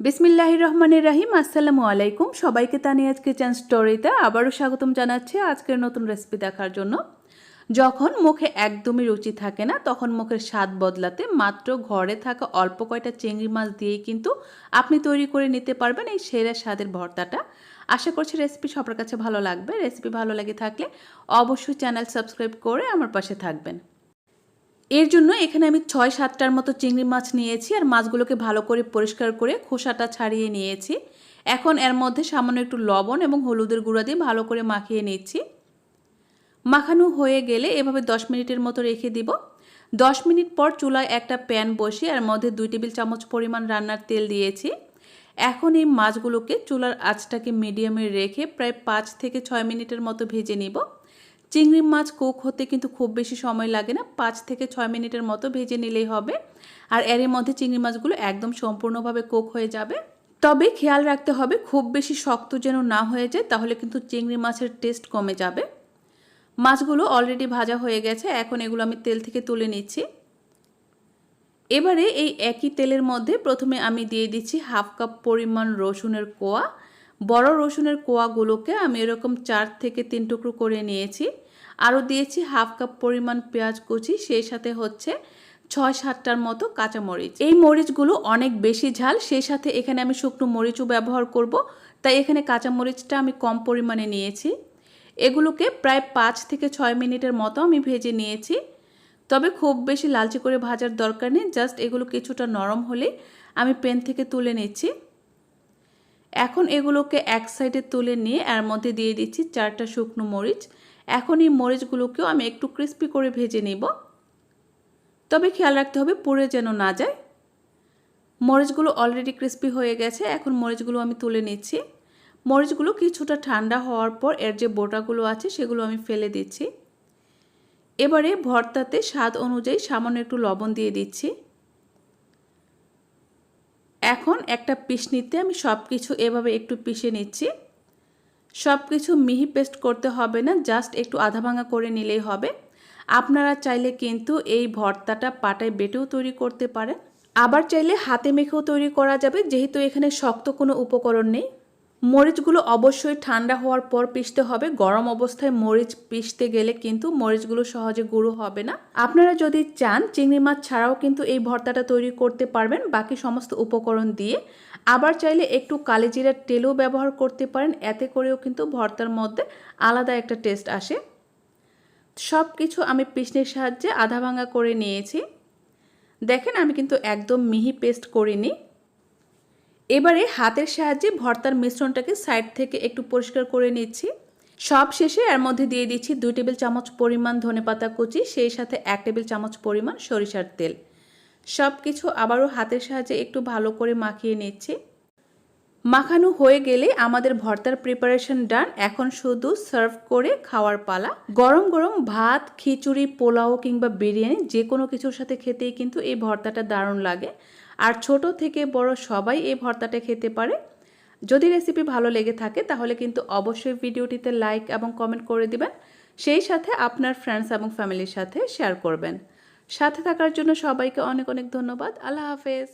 বিসমিল্লাহ রহমানির রাহিম, আসসালামু আলাইকুম। সবাইকে তানিয়াজ কিচেন স্টোরিতে আবারও স্বাগতম জানাচ্ছি আজকের নতুন রেসিপি দেখার জন্য। যখন মুখে একদমই রুচি থাকে না, তখন মুখের স্বাদ বদলাতে মাত্র ঘরে থাকা অল্প কয়টা চিংড়ি মাছ দিয়েই কিন্তু আপনি তৈরি করে নিতে পারবেন এই সেরা স্বাদের ভর্তাটা। আশা করছি রেসিপি সবার কাছে ভালো লাগবে। রেসিপি ভালো লাগে থাকলে অবশ্যই চ্যানেল সাবস্ক্রাইব করে আমার পাশে থাকবেন। এর জন্য এখানে আমি ছয় সাতটার মতো চিংড়ি মাছ নিয়েছি আর মাছগুলোকে ভালো করে পরিষ্কার করে খোসাটা ছাড়িয়ে নিয়েছি। এখন এর মধ্যে সামান্য একটু লবণ এবং হলুদের গুঁড়া দিয়ে ভালো করে মাখিয়ে নিচ্ছি। মাখানো হয়ে গেলে এভাবে দশ মিনিটের মতো রেখে দিব। দশ মিনিট পর চুলায় একটা প্যান বসিয়ে এর মধ্যে দুই টেবিল চামচ পরিমাণ রান্নার তেল দিয়েছি। এখন এই মাছগুলোকে চুলার আঁচটাকে মিডিয়ামে রেখে প্রায় পাঁচ থেকে ছয় মিনিটের মতো ভেজে নিব। চিংড়ি মাছ কুক হতে কিন্তু খুব বেশি সময় লাগে না। পাঁচ থেকে ছয় মিনিটের মতো ভেজে নিলেই হবে। আর এর মধ্যে চিংড়ি মাছগুলো একদম সম্পূর্ণভাবে কুক হয়ে যাবে। তবে খেয়াল রাখতে হবে, খুব বেশি শক্ত যেন না হয়ে যায়, তাহলে কিন্তু চিংড়ি মাছের টেস্ট কমে যাবে। মাছগুলো অলরেডি ভাজা হয়ে গেছে, এখন এগুলো আমি তেল থেকে তুলে নিচ্ছি। এবারে এই একই তেলের মধ্যে প্রথমে আমি দিয়ে দিচ্ছি হাফ কাপ পরিমাণ রসুনের কোয়া। বড় রসুনের কোয়াগুলোকে আমি এরকম চার থেকে তিন টুকরো করে নিয়েছি। আরও দিয়েছি হাফ কাপ পরিমাণ পেঁয়াজ কুচি, সেই সাথে হচ্ছে ছয় সাতটার মতো কাঁচা মরিচ এই মরিচগুলো অনেক বেশি ঝাল, সেই সাথে এখানে আমি শুকনো মরিচও ব্যবহার করব। তাই এখানে কাঁচা মরিচটা আমি কম পরিমাণে নিয়েছি। এগুলোকে প্রায় পাঁচ থেকে ছয় মিনিটের মতো আমি ভেজে নিয়েছি। তবে খুব বেশি লালচে করে ভাজার দরকার নেই, জাস্ট এগুলো কিছুটা নরম হলে আমি পেন থেকে তুলে নিচ্ছি। এখন এগুলোকে এক সাইডে তুলে নিয়ে এর মধ্যে দিয়ে দিচ্ছি চারটা শুকনো মরিচ। এখন এই মরিচগুলোকেও আমি একটু ক্রিস্পি করে ভেজে নিব। তবে খেয়াল রাখতে হবে পুড়ে যেন না যায়। মরিচগুলো অলরেডি ক্রিস্পি হয়ে গেছে, এখন মরিচগুলো আমি তুলে নিচ্ছি। মরিচগুলো কিছুটা ঠান্ডা হওয়ার পর এর যে বোটাগুলো আছে সেগুলো আমি ফেলে দিচ্ছি। এবারে ভর্তাতে স্বাদ অনুযায়ী সামান্য একটু লবণ দিয়ে দিচ্ছি। এখন একটা পিসনিতে আমি সব কিছু এভাবে একটু পিষে নিচ্ছি। সব কিছু মিহি পেস্ট করতে হবে না, জাস্ট একটু আধা ভাঙা করে নিলেই হবে। আপনারা চাইলে কিন্তু এই ভর্তাটা পাটায় বেটেও তৈরি করতে পারেন। আবার চাইলে হাতে মেখেও তৈরি করা যাবে, যেহেতু এখানে শক্ত কোনো উপকরণ নেই। মরিচগুলো অবশ্যই ঠান্ডা হওয়ার পর পিষতে হবে। গরম অবস্থায় মরিচ পিষতে গেলে কিন্তু মরিচগুলো সহজে গুঁড়ো হবে না। আপনারা যদি চান, চিংড়ি মাছ ছাড়াও কিন্তু এই ভর্তাটা তৈরি করতে পারবেন বাকি সমস্ত উপকরণ দিয়ে। আবার চাইলে একটু কালিজিরার তেলও ব্যবহার করতে পারেন, এতে করেও কিন্তু ভর্তার মধ্যে আলাদা একটা টেস্ট আসে। সব কিছু আমি পিসনির সাহায্যে আধা ভাঙা করে নিয়েছি। দেখেন আমি কিন্তু একদম মিহি পেস্ট করিনি। এবারে হাতের সাহায্যে ভর্তার মিশ্রণটাকে সাইড থেকে একটু পরিষ্কার করে নিচ্ছি। সব শেষে এর মধ্যে দিয়ে দিচ্ছি দুই টেবিল চামচ পরিমাণ ধনেপাতা কুচি, সেই সাথে এক টেবিল চামচ পরিমাণ সরিষার তেল। সব কিছু আবারও হাতের সাহায্যে একটু ভালো করে মাখিয়ে নিচ্ছি। মাখানো হয়ে গেলে আমাদের ভর্তার প্রিপারেশন ডান এখন শুধু সার্ভ করে খাওয়ার পালা। গরম গরম ভাত, খিচুড়ি, পোলাও কিংবা বিরিয়ানি যে কোনো কিছুর সাথে খেতেই কিন্তু এই ভর্তাটা দারুণ লাগে। আর ছোট থেকে বড় সবাই এই ভর্তাটা খেতে পারে। যদি রেসিপি ভালো লেগে থাকে, তাহলে কিন্তু অবশ্যই ভিডিওটিতে লাইক এবং কমেন্ট করে দিবেন। সেই সাথে আপনার ফ্রেন্ডস এবং ফ্যামিলির সাথে শেয়ার করবেন। সাথে থাকার জন্য সবাইকে অনেক অনেক ধন্যবাদ। আল্লাহ হাফেজ।